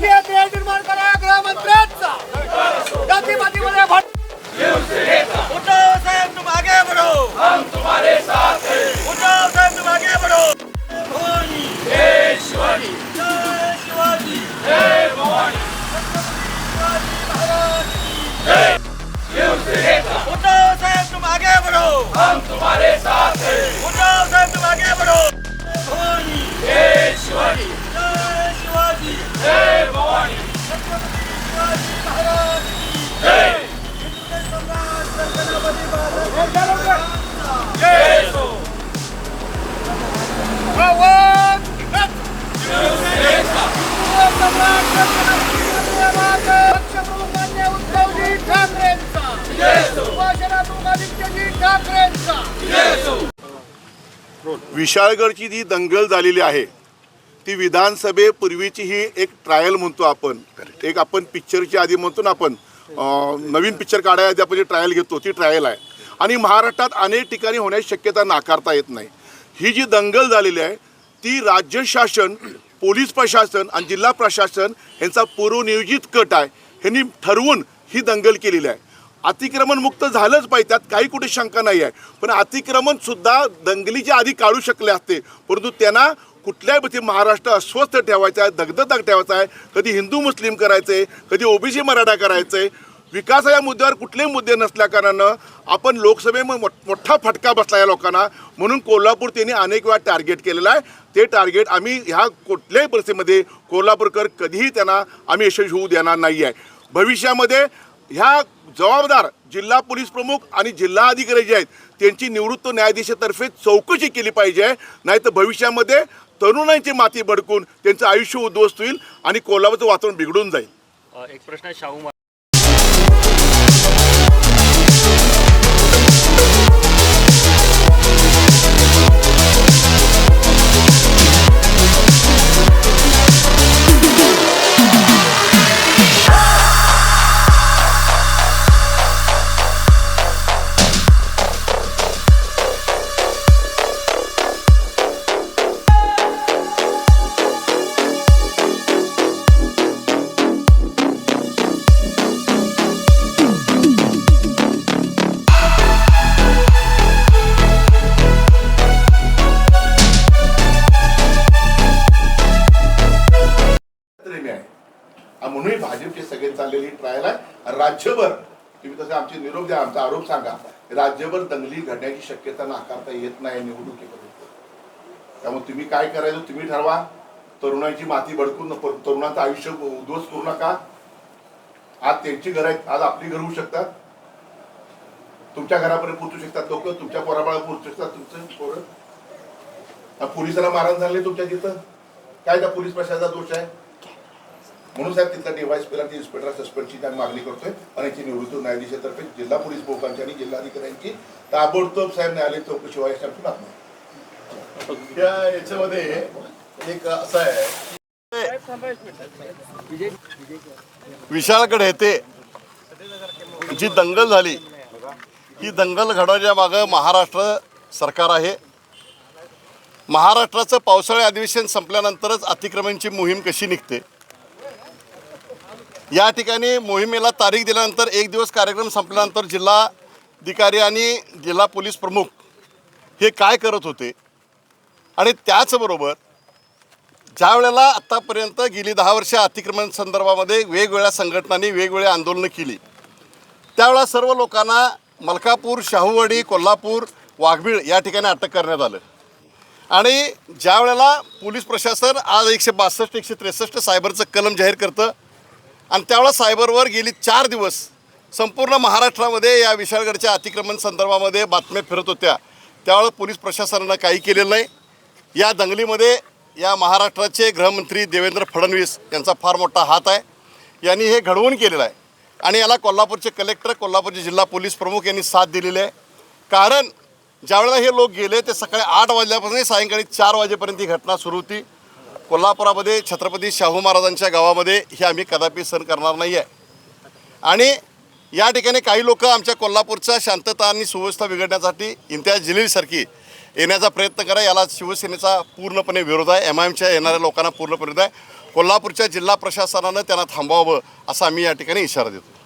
जातीय निर्माण करा गृहमंत्र्यांचा. जातीपातीमध्ये विशाळगडची जी दंगल झालेली आहे ती विधानसभेपूर्वीची ही एक ट्रायल म्हणतो आपण. एक आपण पिक्चरची आधी म्हणतो ना आपण नवीन पिक्चर काढायला आधी आपण जी ट्रायल घेतो ती ट्रायल आहे. आणि महाराष्ट्रात अनेक ठिकाणी होण्याची शक्यता नाकारता येत नाही. ही जी दंगल झालेली आहे ती राज्य शासन पोलीस प्रशासन आणि जिल्हा प्रशासन यांचा पूर्वनियोजित कट आहे ह्यांनी ठरवून ही दंगल केलेली आहे. अतिक्रमण मुक्त झालंच पाहिजे त्यात काही कुठे शंका नाही आहे. पण अतिक्रमण सुद्धा दंगलीच्या आधी काढू शकले असते. परंतु त्यांना कुठल्याही पद्धती महाराष्ट्र अस्वस्थ ठेवायचा आहे दगदग ठेवायचा आहे. कधी हिंदू मुस्लिम करायचं आहे कधी ओबीसी मराठा करायचं. आहे विकास या मुद्द्यावर कुठलेही मुद्दे नसल्याकारणानं आपण लोकसभेमध्ये मोठ- मोठा फटका बसला या लोकांना. म्हणून कोल्हापूर त्यांनी अनेक वेळा टार्गेट केलेलं आहे. ते टार्गेट आम्ही ह्या कुठल्याही परिस्थितीमध्ये कोल्हापूरकर कधीही त्यांना आम्ही यशस्वी होऊ देणार नाही आहे भविष्यामध्ये ह्या जबाबदार जिल्हा पोलीस प्रमुख आणि जिल्हा अधिकारी जे आहेत त्यांची निवृत्त न्यायाधीशातर्फे चौकशी केली पाहिजे नाहीतर भविष्यामध्ये तरुणांची माती भडकून त्यांचं आयुष्य उद्ध्वस्त होईल आणि कोल्हापूरचं वातावरण बिघडून जाईल. एक प्रश्न शाहू चाललेली ट्रायल आहे. राज्यभर तुम्ही तसे आमचे निरोप द्या आमचा आरोप सांगा. राज्यभर दंगली घडण्याची शक्यता नाकारता येत नाही निवडणुकीपर्यंत. त्यामुळे तुम्ही काय करायचं तुम्ही ठरवा. तरुणांची माती भडकून नको तरुणांचं आयुष्य उद्ध्वस्त करू नका. आज त्यांची घरं आहेत आज आपली घरं होऊ शकतात. तुमच्या घरापर्यंत पोहोचू शकतात लोक तुमच्या पोराबाळा पोहोचू शकतात तुमचं पोरं. पोलिसाला मारण झाले तुमच्या तिथं. काय त्या पोलीस प्रशासनाचा दोष आहे? म्हणून साहेब तिथला डिवाइस पेला ती इन्स्पेक्टर सस्पेंडची आम्ही मागणी करतोय आणि याची निवृत्त न्यायाधीशातर्फे जिल्हा पोलीस प्रमुखांची आणि जिल्हाधिकाऱ्यांची ताबडतोब साहेब न्यायालय चौकशी व्हायची आमची मागणी. त्या याच्यामध्ये एक असं आहे. विशाळगड येथे जी दंगल झाली ही दंगल घडवण्याच्या मागं महाराष्ट्र सरकार आहे. महाराष्ट्राचं पावसाळी अधिवेशन संपल्यानंतरच अतिक्रमणची मोहीम कशी निघते? या ठिकाणी मोहिमेला तारीख दिल्यानंतर एक दिवस कार्यक्रम संपल्यानंतर जिल्हाधिकारी आणि जिल्हा पोलीस प्रमुख हे काय करत होते? आणि त्याचबरोबर ज्या वेळेला आत्तापर्यंत गेली दहा वर्ष अतिक्रमण संदर्भामध्ये वेगवेगळ्या संघटनांनी वेगवेगळी आंदोलनं केली त्यावेळेला सर्व लोकांना मलकापूर शाहूवाडी कोल्हापूर वाघबीळ या ठिकाणी अटक करण्यात आलं. आणि ज्या वेळेला पोलीस प्रशासन आज एकशे बासष्ट एकशे त्रेसष्ट सायबरचं कलम जाहीर करतं आणि त्यावेळेला सायबरवर गेली चार दिवस संपूर्ण महाराष्ट्रामध्ये या विशाळगडच्या अतिक्रमण संदर्भामध्ये बातम्या फिरत होत्या. त्यावेळेला पोलीस प्रशासनानं काही केलेलं नाही. या दंगलीमध्ये या महाराष्ट्राचे गृहमंत्री देवेंद्र फडणवीस यांचा फार मोठा हात आहे. यांनी हे घडवून केलेलं आहे. आणि याला कोल्हापूरचे कलेक्टर कोल्हापूरचे जिल्हा पोलीस प्रमुख यांनी साथ दिलेली आहे. कारण ज्यावेळेला हे लोक गेले ते सकाळी आठ वाजल्यापासून सायंकाळी चार वाजेपर्यंत ही घटना सुरू होती. कोल्हापुरामध्ये छत्रपती शाहू महाराजांच्या गावामध्ये हे आम्ही कदापि सहन करणार नाही आहे आणि या ठिकाणी काही लोक आमच्या कोल्हापूरच्या शांतता आणि सुव्यवस्था बिघडण्यासाठी इम्तियाज जलीलसारखी येण्याचा प्रयत्न करा. याला शिवसेनेचा पूर्णपणे विरोध आहे. एम आय एमच्या येणाऱ्या लोकांना पूर्णपणे विरोध आहे. कोल्हापूरच्या जिल्हा प्रशासनानं त्यांना थांबवावं असा आम्ही या ठिकाणी इशारा देतो.